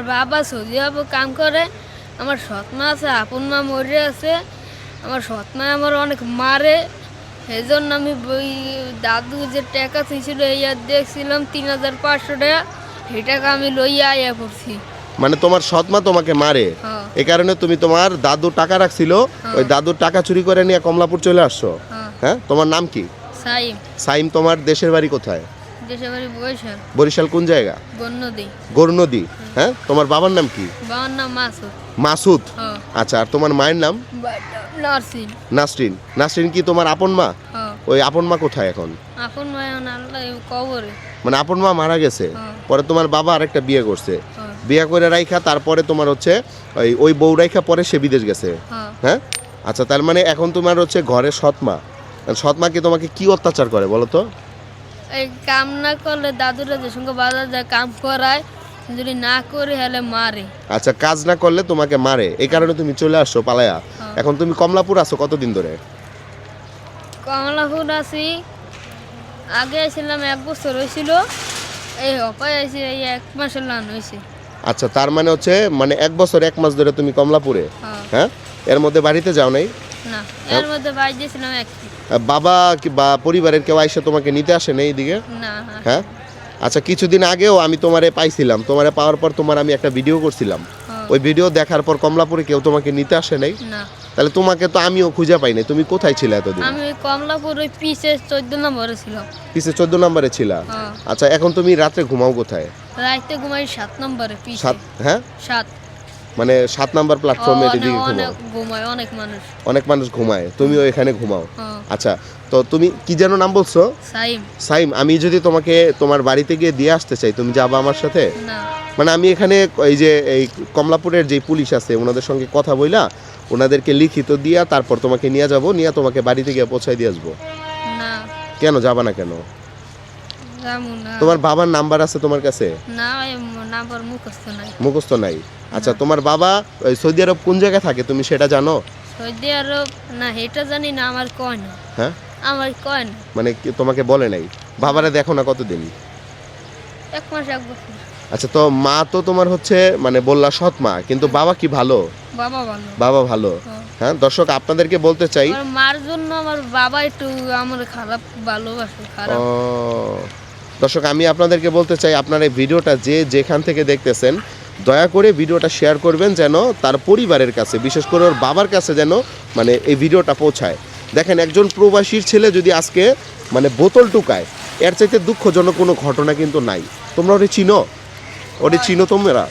আমার বাবা সৌদি আরবে কাম করে আমার সৎ মা আছে আপন মা মরে আছে আমার সৎ মা আমার অনেক মারে। সেই জন্য আমি ওই দাদু যে টাকা ছিল এই আর দেখছিলাম তিন হাজার পাঁচশো টাকা সেই টাকা আমি লইয়া আইয়া পড়ছি। মানে তোমার সৎমা তোমাকে মারে। হ্যাঁ। এই কারণে তুমি তোমার দাদু টাকা রাখছিল ওই দাদুর টাকা চুরি করে নিয়ে কমলাপুর চলে আসছো। হ্যাঁ। হ্যাঁ? তোমার নাম কি? সাইম। সাইম তোমার দেশের বাড়ি কোথায়? বরিশাল কোন জায়গা? গরুনদী। হ্যাঁ? তোমার বাবার নাম কি? বাবার নাম মাসুদ। মাসুদ? হ্যাঁ। আচ্ছা আর তোমার মায়ের নাম? নার্সিং নাসরিন। নাসরিন। কি তোমার আপন মা? হ্যাঁ। ওই আপন মা কোথায় এখন? আপন কবরে। মানে আপন মা মারা গেছে। হ্যাঁ। পরে তোমার বাবা আরেকটা বিয়ে করছে। বিয়ে করে রাইখা তারপরে তোমার হচ্ছে ওই ওই বউ রাইখা পরে সে বিদেশ গেছে। হ্যাঁ। হ্যাঁ? আচ্ছা তার মানে এখন তোমার হচ্ছে ঘরে সৎমা সৎমা কি তোমাকে কি অত্যাচার করে বলো তো? এই কাম না করলে দাদুরা যে সঙ্গে বাজার যায় কাম করায় যদি না করে হলে মারে। আচ্ছা কাজ না করলে তোমাকে মারে। এই কারণে তুমি চলে আসছো পালায়া। হ্যাঁ। এখন তুমি কমলাপুর আছো কতদিন ধরে? কমলাপুর আছি আগে ছিলাম এক বছর হয়েছিল এই অপায় আছে এই এক মাসের লান হয়েছে আচ্ছা তার মানে হচ্ছে মানে এক বছর এক মাস ধরে তুমি কমলাপুরে? হ্যাঁ। হ্যাঁ? এর মধ্যে বাড়িতে যাও নাই? না এর মধ্যে বাই দিয়েছিলাম এক আহ, বাবা কি বা পরিবারের কেউ আইসে তোমাকে নিতে আসে না এইদিকে হ্যাঁ? আচ্ছা কিছুদিন আগেও আমি তোমারে পাইছিলাম। তোমারে পাওয়ার পর তোমার আমি একটা ভিডিও করছিলাম। ওই ভিডিও দেখার পর কমলাপুরে কেউ তোমাকে নিতে আসে নাই? তাহলে তোমাকে তো আমিও খুঁজে পাই নাই। তুমি কোথায় ছিলে এতদিন? আমি কমলাপুর ওই পিসে চোদ্দ নম্বরে ছিলাম। পিছে চোদ্দ নম্বরে ছিলা? আচ্ছা এখন তুমি রাত্রে ঘুমাও কোথায়? রাইতে ঘুমাই সাত নম্বরে পিসে। সাত হ্যাঁ? সাত। মানে সাত নাম্বার প্ল্যাটফর্মে এদিকে ঘুমাও অনেক ঘুমায় অনেক মানুষ। অনেক মানুষ ঘুমায় তুমিও এখানে ঘুমাও। আচ্ছা তো তুমি কি যেন নাম বলছো? সাইম। সাইম আমি যদি তোমাকে তোমার বাড়িতে গিয়ে দিয়ে আসতে চাই তুমি যাবা আমার সাথে? না। মানে আমি এখানে এই যে এই কমলাপুরের যে পুলিশ আছে ওনাদের সঙ্গে কথা বইলা ওনাদেরকে লিখিত দিয়া তারপর তোমাকে নিয়ে যাব নিয়ে তোমাকে বাড়িতে গিয়ে পৌঁছাই দিয়ে আসব। না। কেন যাবা না কেন? তোমার বাবার নাম্বার আছে তোমার কাছে? না নাম্বার মুখস্থ নাই। মুখস্থ নাই? আচ্ছা তোমার বাবা সৌদি আরব কোন জায়গায় থাকে তুমি সেটা জানো? সৌদি আরব না এটা জানি না আমার কয় না। হ্যাঁ? আমার কয় না। মানে তোমাকে বলে নাই? বাবারে দেখো না কতদিন। এক মাস এক বছর। আচ্ছা তো মা তো তোমার হচ্ছে মানে বললা সৎ মা কিন্তু বাবা কি ভালো? বাবা ভালো। বাবা ভালো। হ্যাঁ। হ্যাঁ দর্শক আপনাদেরকে বলতে চাই মার জন্য আমার বাবা একটু আমার খারাপ ভালোবাসে খারাপ। ও, দর্শক, আমি আপনাদেরকে বলতে চাই, আপনার এই ভিডিওটা যে যেখান থেকে দেখতেছেন, দয়া করে ভিডিওটা শেয়ার করবেন যেন তার পরিবারের কাছে, বিশেষ করে ওর বাবার কাছে যেন মানে এই ভিডিওটা পৌঁছায়। দেখেন, একজন প্রবাসীর ছেলে যদি আজকে মানে বোতল টুকায়, এর চাইতে দুঃখজনক কোনো ঘটনা কিন্তু নাই। তোমরা ওটি চিনো? ওটি চিনো তোমরা?